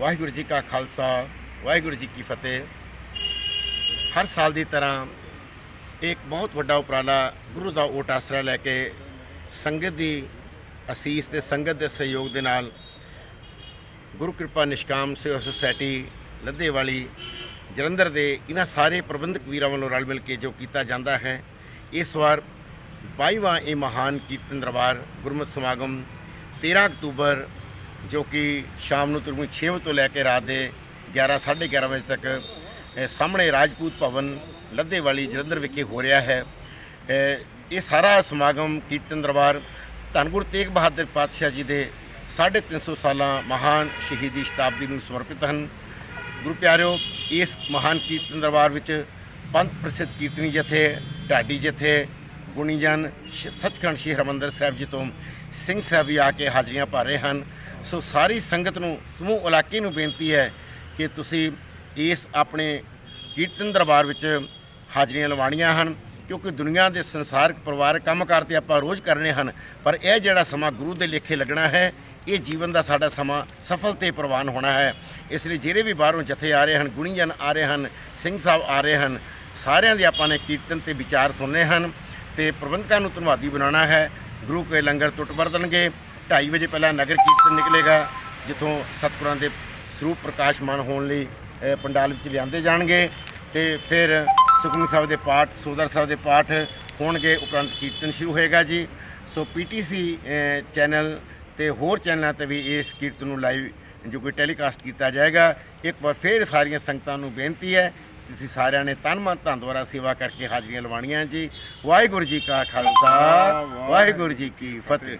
ਵਾਹਿਗੁਰੂ ਜੀ ਕਾ ਖਾਲਸਾ, ਵਾਹਿਗੁਰੂ ਜੀ ਕੀ ਫਤਿਹ। ਹਰ ਸਾਲ ਦੀ ਤਰ੍ਹਾਂ ਇੱਕ ਬਹੁਤ ਵੱਡਾ ਉਪਰਾਲਾ ਗੁਰੂ ਦਾ ਓਟ ਆਸਰਾ ਲੈ ਕੇ ਸੰਗਤ ਦੀ ਅਸੀਸ ਤੇ ਸੰਗਤ ਦੇ ਸਹਿਯੋਗ ਦੇ ਨਾਲ ਗੁਰੂ ਕਿਰਪਾ ਨਿਸ਼ਕਾਮ ਸੇਵਾ ਸੁਸਾਇਟੀ ਲੱਦੇ ਵਾਲੀ ਜਲੰਧਰ ਦੇ ਇਹਨਾਂ ਸਾਰੇ ਪ੍ਰਬੰਧਕ ਵੀਰਾਂ ਵੱਲੋਂ ਰਲ ਮਿਲ ਕੇ ਜੋ ਕੀਤਾ ਜਾਂਦਾ ਹੈ, ਇਸ ਵਾਰ 22ਵਾਂ ਇਹ ਮਹਾਨ ਕੀਰਤਨ ਦਰਬਾਰ ਗੁਰਮਤਿ ਸਮਾਗਮ 13 ਅਕਤੂਬਰ ਜੋ ਕਿ ਸ਼ਾਮ ਨੂੰ ਤਕਰੀਬਨ 6 ਵਜੇ ਤੋਂ ਲੈ ਕੇ ਰਾਤ ਦੇ 11 11:30 ਵਜੇ ਤੱਕ ਸਾਹਮਣੇ ਰਾਜਪੂਤ ਭਵਨ ਲੱਦੇ ਵਾਲੀ ਜਲੰਧਰ ਵਿਖੇ ਹੋ ਰਿਹਾ ਹੈ। ਇਹ ਸਾਰਾ ਸਮਾਗਮ ਕੀਰਤਨ ਦਰਬਾਰ ਧੰਨ ਗੁਰੂ ਤੇਗ ਬਹਾਦਰ ਪਾਤਸ਼ਾਹ ਜੀ ਦੇ 350 ਸਾਲਾਂ ਮਹਾਨ ਸ਼ਹੀਦੀ ਸ਼ਤਾਬਦੀ ਨੂੰ ਸਮਰਪਿਤ ਹਨ। ਗੁਰੂ ਪਿਆਰਿਓ, ਇਸ ਮਹਾਨ ਕੀਰਤਨ ਦਰਬਾਰ ਵਿੱਚ ਪੰਥ ਪ੍ਰਸਿੱਧ ਕੀਰਤਨੀ ਜਥੇ, ਢਾਡੀ ਜਥੇ ਗੁਣੀਜਨ ਸੱਚਖੰਡ ਸ਼੍ਰੀ ਹਰਿਮੰਦਰ ਸਾਹਿਬ ਜੀ ਤੋਂ ਸਿੰਘ ਸਾਹਿਬ ਵੀ ਆ ਕੇ ਹਾਜ਼ਰੀਆਂ ਭਰ ਰਹੇ ਹਨ। ਸੋ ਸਾਰੀ ਸੰਗਤ ਨੂੰ, ਸਮੂਹ ਇਲਾਕੇ ਨੂੰ ਬੇਨਤੀ ਹੈ ਕਿ ਤੁਸੀਂ ਇਸ ਆਪਣੇ ਕੀਰਤਨ ਦਰਬਾਰ ਵਿੱਚ ਹਾਜ਼ਰੀਆਂ ਲਵਾਉਣੀਆਂ ਹਨ, ਕਿਉਂਕਿ ਦੁਨੀਆ ਦੇ ਸੰਸਾਰਕ ਪਰਿਵਾਰਕ ਕੰਮਕਾਰ ਤੇ ਆਪਾਂ ਰੋਜ਼ ਕਰਨੇ ਹਨ, ਪਰ ਇਹ ਜਿਹੜਾ ਸਮਾਂ ਗੁਰੂ ਦੇ ਲੇਖੇ ਲੱਗਣਾ ਹੈ, ਇਹ ਜੀਵਨ ਦਾ ਸਾਡਾ ਸਮਾਂ ਸਫਲ ਤੇ ਪ੍ਰਵਾਨ ਹੋਣਾ ਹੈ। ਇਸ ਲਈ ਜਿਹੜੇ ਵੀ ਬਾਹਰੋਂ ਜਥੇ ਆ ਰਹੇ ਹਨ, ਗੁਣੀਜਨ ਆ ਰਹੇ ਹਨ, ਸਿੰਘ ਸਾਹਿਬ ਆ ਰਹੇ ਹਨ, ਸਾਰਿਆਂ ਦੇ ਆਪਾਂ ਨੇ ਕੀਰਤਨ ਤੇ ਵਿਚਾਰ ਸੁਣਨੇ ਹਨ। ਤੇ ਪ੍ਰਬੰਧਕਾਂ ਨੂੰ ਧੰਨਵਾਦੀ ਬਣਾਉਣਾ ਹੈ। ਗੁਰੂ ਕੇ ਲੰਗਰ ਟੁੱਟ ਵਰਤਣਗੇ। 2:30 ਵਜੇ ਪਹਿਲਾਂ ਨਗਰ ਕੀਰਤਨ ਨਿਕਲੇਗਾ, ਜਿੱਥੋਂ ਸਤਿਗੁਰਾਂ ਦੇ ਸਰੂਪ ਪ੍ਰਕਾਸ਼ਮਾਨ ਹੋਣ ਲਈ ਪੰਡਾਲ ਵਿੱਚ ਲਿਆਂਦੇ ਜਾਣਗੇ ਤੇ ਫਿਰ ਸੁਖਮਨੀ ਸਾਹਿਬ ਦੇ ਪਾਠ, ਸੋਦਰ ਸਾਹਿਬ ਦੇ ਪਾਠ ਹੋਣਗੇ। ਉਪਰੰਤ ਕੀਰਤਨ ਸ਼ੁਰੂ ਹੋਏਗਾ ਜੀ। ਸੋ ਪੀਟੀਸੀ ਚੈਨਲ ਤੇ ਹੋਰ ਚੈਨਲਾਂ ਤੇ ਵੀ ਇਸ ਕੀਰਤਨ ਨੂੰ ਲਾਈਵ ਜੋ ਕੋਈ ਟੈਲੀਕਾਸਟ ਕੀਤਾ ਜਾਏਗਾ। ਇੱਕ ਵਾਰ ਫਿਰ ਸਾਰੀਆਂ ਸੰਗਤਾਂ ਨੂੰ ਬੇਨਤੀ ਹੈ ਤੁਸੀਂ ਸਾਰਿਆਂ ਨੇ ਤਨ ਮਨ ਧਨ ਦੁਆਰਾ ਸੇਵਾ ਕਰਕੇ ਹਾਜ਼ਰੀਆਂ ਲਵਾਉਣੀਆਂ ਜੀ। ਵਾਹਿਗੁਰੂ ਜੀ ਕਾ ਖਾਲਸਾ ਵਾਹਿਗੁਰੂ ਜੀ ਕੀ ਫਤਿਹ।